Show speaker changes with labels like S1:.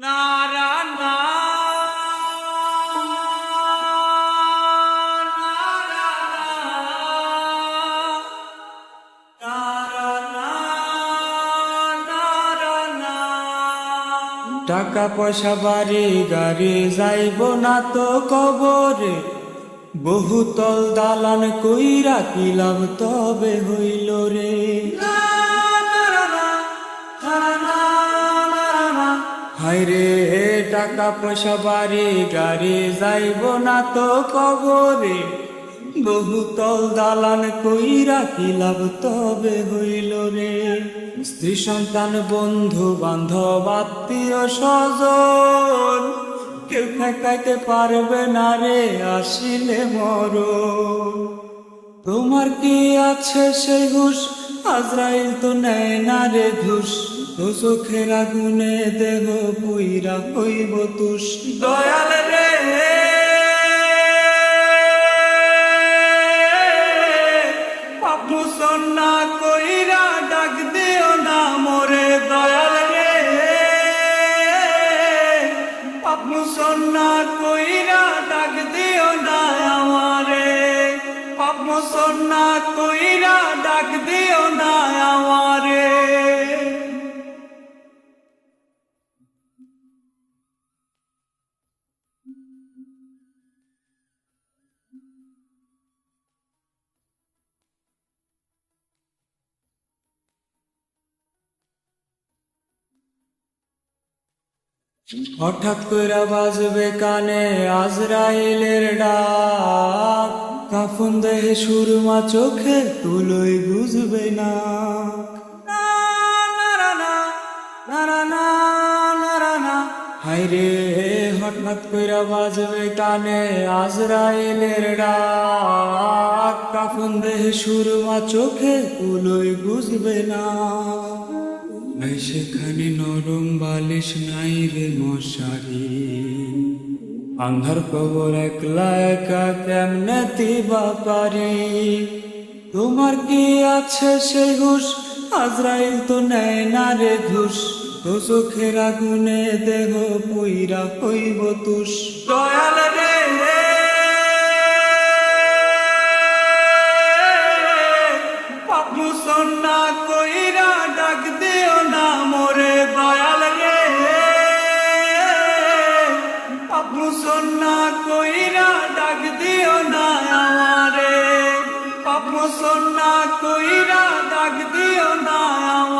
S1: নারা না না না টাকা পয়সা বাড়ি গাড়ি যাইব না তো কবরে। বহুতল দালান কইরা কি লাভ তবে হইল রে। হায় রে টাকা পয়সা বাড়ি, গাড়ি যাইব না তো কবরে। বহুতল দালান কইরা কি লাভ তবে হইল রে। স্ত্রী, সন্তান, বন্ধু, বান্ধব, আত্মীয়, স্বজন, কেউ ঠেকাইতে পারবে না রে, আসিলে মর তোমার কি আছে সেই হুশ? আজরাইল তো নেয় না রে ধুস। তো চোখের আগুনে দেহ পুইরা হইব তুষ। দয়াল রে। সন্না কইরা ডাক দিও না মোরে রে। কইরা দিও আমারে। পাপু সন্না কইরা ডাক দিও না আমারে হঠাৎ করে বাজবে কানে আজরাইলের ডাক। কাফন দেহে সুরমা চোখে তুলোই বুঝবে না। হাই রে হঠাৎ করে বাজবে কানে আজরাইলের ডাক। কাফন দেহে সুরমা চোখে তুলোই বুঝবে না। নাই সেখানে নরম বালিশ নাই রে মশারি। আন্ধার কবর একলা একা কেমনে দিবা পারি? তোমার কি আছে সেই হুশ? আজরাইল তো নেয় না রে ঘুষ। তো চোখের আগুনে দেহ পুইরা হইব তুষ। দয়াল রে পাপু সন্না কইরা ডাক দিও না আমারে। পাপু সন্না কইরা ডাক দিও না আমারে